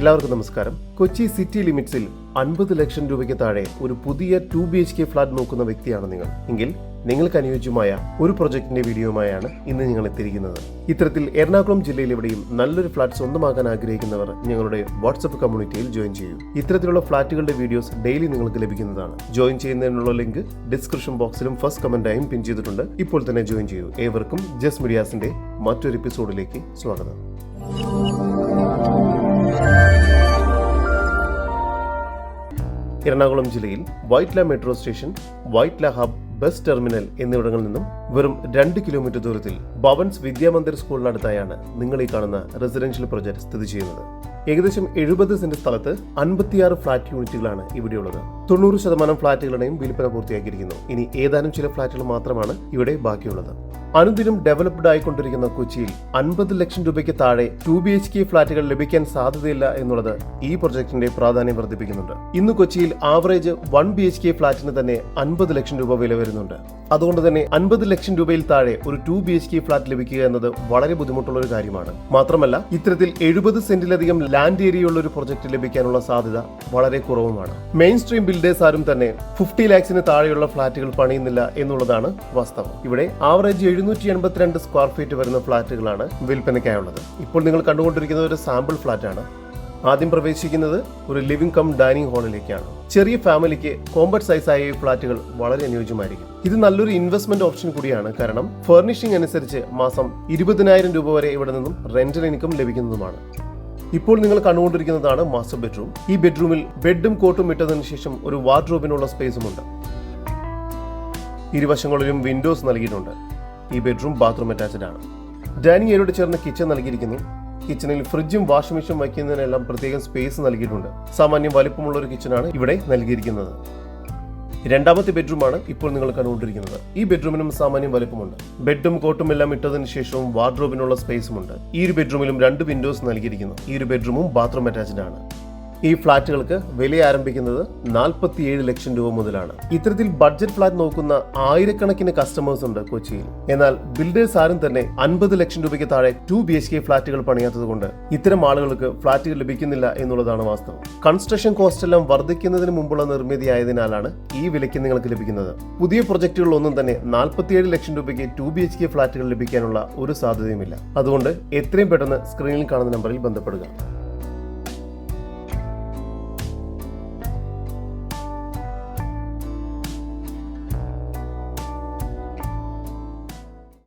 എല്ലാവർക്കും നമസ്കാരം. കൊച്ചി സിറ്റി ലിമിറ്റ്സിൽ അൻപത് ലക്ഷം രൂപയ്ക്ക് താഴെ ഒരു പുതിയ two B H K flat നോക്കുന്ന വ്യക്തിയാണ് നിങ്ങൾ. എങ്കിൽ നിങ്ങൾക്ക് അനുയോജ്യമായ ഒരു പ്രൊജക്ടിന്റെ വീഡിയോയുമായാണ് ഇന്ന് ഞങ്ങൾ എത്തിയിരിക്കുന്നത്. ഇത്തരത്തിൽ എറണാകുളം ജില്ലയിൽ എവിടെയും നല്ലൊരു ഫ്ലാറ്റ് സ്വന്തമാക്കാൻ ആഗ്രഹിക്കുന്നവർ ഞങ്ങളുടെ വാട്സപ്പ് കമ്മ്യൂണിറ്റിയിൽ ജോയിൻ ചെയ്യൂ. ഇത്തരത്തിലുള്ള ഫ്ളാറ്റുകളുടെ വീഡിയോസ് ഡെയിലി നിങ്ങൾക്ക് ലഭിക്കുന്നതാണ്. ജോയിൻ ചെയ്യുന്നതിനുള്ള ലിങ്ക് ഡിസ്ക്രിപ്ഷൻ ബോക്സിലും ഫസ്റ്റ് കമന്റായും പിൻ ചെയ്തിട്ടുണ്ട്. ഇപ്പോൾ തന്നെ ജോയിൻ ചെയ്യൂ. ഏവർക്കും ജസ് മീഡിയാസിന്റെ മറ്റൊരു എപ്പിസോഡിലേക്ക് സ്വാഗതം. എറണാകുളം ജില്ലയിൽ Vyttila metro station Vyttila hub bus terminal എന്നിവിടങ്ങളിൽ നിന്നും വെറും രണ്ട് കിലോമീറ്റർ ദൂരത്തിൽ ഭവൻസ് വിദ്യാമന്ദിർ സ്കൂളിനടുത്തായാണ് നിങ്ങൾ ഈ കാണുന്ന റെസിഡൻഷ്യൽ പ്രൊജക്ട് സ്ഥിതി ചെയ്യുന്നത്. ഏകദേശം എഴുപത് സെന്റ് സ്ഥലത്ത് അൻപത്തിയാറ് ഫ്ളാറ്റ് യൂണിറ്റുകളാണ് ഇവിടെയുള്ളത്. തൊണ്ണൂറ് ശതമാനം ഫ്ളാറ്റുകളുടെയും വിൽപ്പന പൂർത്തിയാക്കിയിരിക്കുന്നു. ഇനി ഏതാനും ചില ഫ്ളാറ്റുകൾ മാത്രമാണ് ഇവിടെ ബാക്കിയുള്ളത്. അനുദിനം ഡെവലപ്ഡ് ആയിക്കൊണ്ടിരിക്കുന്ന കൊച്ചിയിൽ അൻപത് ലക്ഷം രൂപയ്ക്ക് താഴെ ടു ബി എച്ച് കെ ഫ്ളാറ്റുകൾ ലഭിക്കാൻ സാധ്യതയില്ല എന്നുള്ളത് ഈ പ്രൊജക്ടിന്റെ പ്രാധാന്യം വർദ്ധിപ്പിക്കുന്നുണ്ട്. ഇന്ന് കൊച്ചിയിൽ average one B H K ഫ്ളാറ്റിന് തന്നെ അൻപത് ലക്ഷം രൂപ വില വരുന്നുണ്ട്. അതുകൊണ്ട് തന്നെ അൻപത് ലക്ഷം രൂപയിൽ താഴെ ഒരു two B H K flat ലഭിക്കുക എന്നത് വളരെ ബുദ്ധിമുട്ടുള്ള ഒരു കാര്യമാണ്. മാത്രമല്ല ഇത്തരത്തിൽ എഴുപത് സെന്റിലധികം ലാൻഡ് ഏരിയയുള്ള ഒരു പ്രൊജക്ട് ലഭിക്കാനുള്ള സാധ്യത വളരെ കുറവുമാണ്. മെയിൻ സ്ട്രീം ആരും തന്നെ ഫിഫ്റ്റി ലാക്സിന് താഴെയുള്ള ഫ്ളാറ്റുകൾ പണിയുന്നില്ല എന്നുള്ളതാണ് വാസ്തവം. ഇവിടെ ആവറേജ് എഴുന്നൂറ്റി എൺപത്തിരണ്ട് സ്ക്വയർ ഫീറ്റ് വരുന്ന ഫ്ളാറ്റുകളാണ് വിൽപ്പനയ്ക്കായുള്ളത്. ഇപ്പോൾ നിങ്ങൾ കണ്ടുകൊണ്ടിരിക്കുന്നത് ഒരു സാമ്പിൾ ഫ്ളാറ്റ് ആണ് ആദ്യം പ്രവേശിക്കുന്നത് ഒരു ലിവിംഗ് കം ഡൈനിങ് ഹാളിലേക്കാണ്. ചെറിയ ഫാമിലിക്ക് കോമ്പറ്റ് സൈസായ ഈ ഫ്ളാറ്റുകൾ വളരെ അനുയോജ്യമായിരിക്കും. ഇത് നല്ലൊരു ഇൻവെസ്റ്റ്മെന്റ് ഓപ്ഷൻ കൂടിയാണ്. കാരണം ഫർണിഷിംഗ് അനുസരിച്ച് മാസം ഇരുപതിനായിരം രൂപ വരെ ഇവിടെ നിന്നും റെന്റൽ ഇൻകം ലഭിക്കുന്നതുമാണ്. ഇപ്പോൾ നിങ്ങൾ കണ്ടുകൊണ്ടിരിക്കുന്നതാണ് മാസ്റ്റർ ബെഡ്റൂം ഈ ബെഡ്റൂമിൽ ബെഡും കോട്ടും ഇട്ടതിന് ശേഷം ഒരു വാർഡ്രോബിനുള്ള സ്പേസും ഉണ്ട് ഇരുവശങ്ങളിലും വിൻഡോസ് നൽകിയിട്ടുണ്ട്. ഈ ബെഡ്റൂം ബാത്റൂം അറ്റാച്ച്ഡ് ആണ്. ഡൈനിങ് ഏരിയോട് ചേർന്ന് കിച്ചൺ നൽകിയിരിക്കുന്നു. കിച്ചണിൽ ഫ്രിഡ്ജും വാഷിംഗ് മെഷീനും വയ്ക്കുന്നതിനെല്ലാം പ്രത്യേകം സ്പേസ് നൽകിയിട്ടുണ്ട്. സാമാന്യം വലിപ്പമുള്ള ഒരു കിച്ചണാണ് ഇവിടെ നൽകിയിരിക്കുന്നത്. രണ്ടാമത്തെ ബെഡ്റൂമാണ് ഇപ്പോൾ നിങ്ങൾ കണ്ടുകൊണ്ടിരിക്കുന്നത്. ഈ ബെഡ്റൂമിനും സാമാന്യം വലുപ്പമുണ്ട്. ബെഡും കോട്ടും എല്ലാം ഇട്ടതിന് ശേഷവും വാർഡ്രോബിനുള്ള സ്പേസും ഉണ്ട് ഈ ഒരു ബെഡ്റൂമിലും രണ്ട് വിൻഡോസ് നൽകിയിരിക്കുന്നു. ഈ ഒരു ബെഡ്റൂമും ബാത്റൂം അറ്റാച്ച്ഡ് ആണ്. ഈ ഫ്ളാറ്റുകൾക്ക് വില ആരംഭിക്കുന്നത് നാൽപ്പത്തിയേഴ് ലക്ഷം രൂപ മുതലാണ്. ഇത്തരത്തിൽ ബഡ്ജറ്റ് ഫ്ളാറ്റ് നോക്കുന്ന ആയിരക്കണക്കിന് കസ്റ്റമേഴ്സ് ഉണ്ട് കൊച്ചിയിൽ. എന്നാൽ ബിൽഡേഴ്സ് ആരും തന്നെ അൻപത് ലക്ഷം രൂപയ്ക്ക് താഴെ ടു ബി എച്ച് കെ ഫ്ളാറ്റുകൾ പണിയാത്തത് കൊണ്ട് ഇത്തരം ആളുകൾക്ക് ഫ്ളാറ്റുകൾ ലഭിക്കുന്നില്ല എന്നുള്ളതാണ് വാസ്തവം. കൺസ്ട്രക്ഷൻ കോസ്റ്റ് എല്ലാം വർദ്ധിക്കുന്നതിന് മുമ്പുള്ള നിർമ്മിതി ആയതിനാലാണ് ഈ വിലയ്ക്ക് നിങ്ങൾക്ക് ലഭിക്കുന്നത്. പുതിയ പ്രൊജക്ടുകളൊന്നും തന്നെ നാൽപ്പത്തിയേഴ് ലക്ഷം രൂപയ്ക്ക് ടു ബി എച്ച് കെ ഫ്ളാറ്റുകൾ ലഭിക്കാനുള്ള ഒരു സാധ്യതയുമില്ല. അതുകൊണ്ട് എത്രയും പെട്ടെന്ന് സ്ക്രീനിൽ കാണുന്ന നമ്പറിൽ ബന്ധപ്പെടുക.